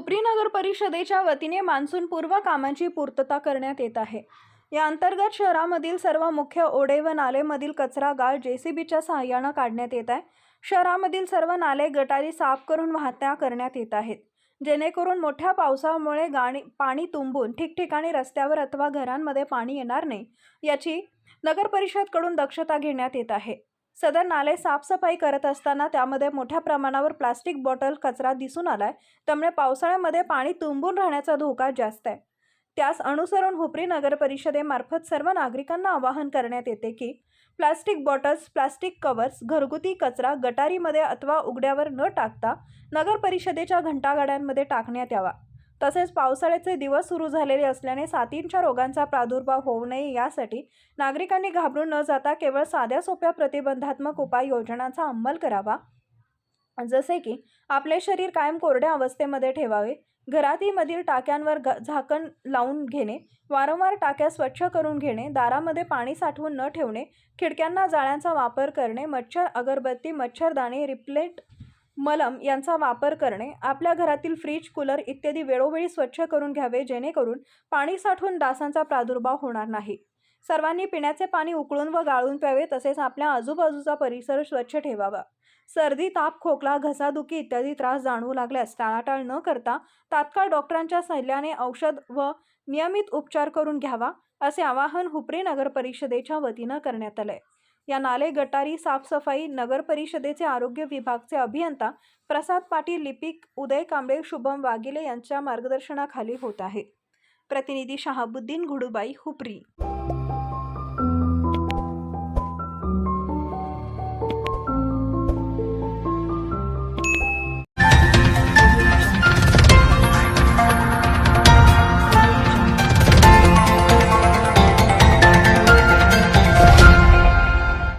खुपरी नगर परिषदेच्या वतीने मान्सूनपूर्व कामांची पूर्तता करण्यात येत आहे. या अंतर्गत शहरामधील सर्व मुख्य ओढे व नालेमधील कचरा गाळ जेसीबीच्या सहाय्यानं काढण्यात येत आहे. शहरामधील सर्व नाले गटारी साफ करून वाहत्या करण्यात येत आहेत. जेणेकरून मोठ्या पावसामुळे गाणी पाणी तुंबून ठिकठिकाणी रस्त्यावर अथवा घरांमध्ये पाणी येणार नाही याची नगर परिषदकडून दक्षता घेण्यात येत आहे. सदर नाले साफसफाई करत असताना त्यामध्ये मोठ्या प्रमाणावर प्लास्टिक बॉटल कचरा दिसून आलाय. त्यामुळे पावसाळ्यामध्ये पाणी तुंबून राहण्याचा धोका जास्त आहे. त्यास अनुसरून हुपरी नगर परिषदेमार्फत सर्व नागरिकांना आवाहन करण्यात येते की प्लास्टिक बॉटल्स प्लास्टिक कवर्स घरगुती कचरा गटारीमध्ये अथवा उघड्यावर न टाकता नगर परिषदेच्या घंटागाड्यांमध्ये टाकण्यात यावा. तसेच पावसाळ्याचे दिवस सुरू झालेले असल्याने साथींच्या रोगांचा प्रादुर्भाव होऊ नये यासाठी नागरिकांनी घाबरून न जाता केवळ साध्या सोप्या प्रतिबंधात्मक उपाययोजनांचा अंमल करावा. जसे की आपले शरीर कायम कोरड्या अवस्थेमध्ये ठेवावे घरातीमधील टाक्यांवर घ झाकण लावून घेणे वारंवार टाक्या स्वच्छ करून घेणे दारामध्ये पाणी साठवून न ठेवणे खिडक्यांना जाळ्यांचा वापर करणे मच्छर अगरबत्ती मच्छरदाणी रिप्लेट मलम यांचा वापर करणे आपल्या घरातील फ्रीज कूलर इत्यादी वेळोवेळी स्वच्छ करून घ्यावे जेणेकरून पाणी साठवून डासांचा प्रादुर्भाव होणार नाही. सर्वांनी पिण्याचे पाणी उकळून व गाळून प्यावे तसेच आपल्या आजूबाजूचा परिसर स्वच्छ ठेवावा. सर्दी ताप खोकला घसादुखी इत्यादी त्रास जाणवू लागल्यास टाळाटाळ न करता तात्काळ डॉक्टरांच्या सल्ल्याने औषध व नियमित उपचार करून घ्यावा असे आवाहन हुपरी नगर परिषदेच्या वतीनं करण्यात आलंय. या नाले गटारी साफसफाई नगर परिषदेचे आरोग्य विभागचे अभियंता प्रसाद पाटील लिपिक उदय कांबळे शुभम वाघिले यांच्या मार्गदर्शनाखाली होत आहे. प्रतिनिधी शहाबुद्दीन घुडुबाई हुपरी.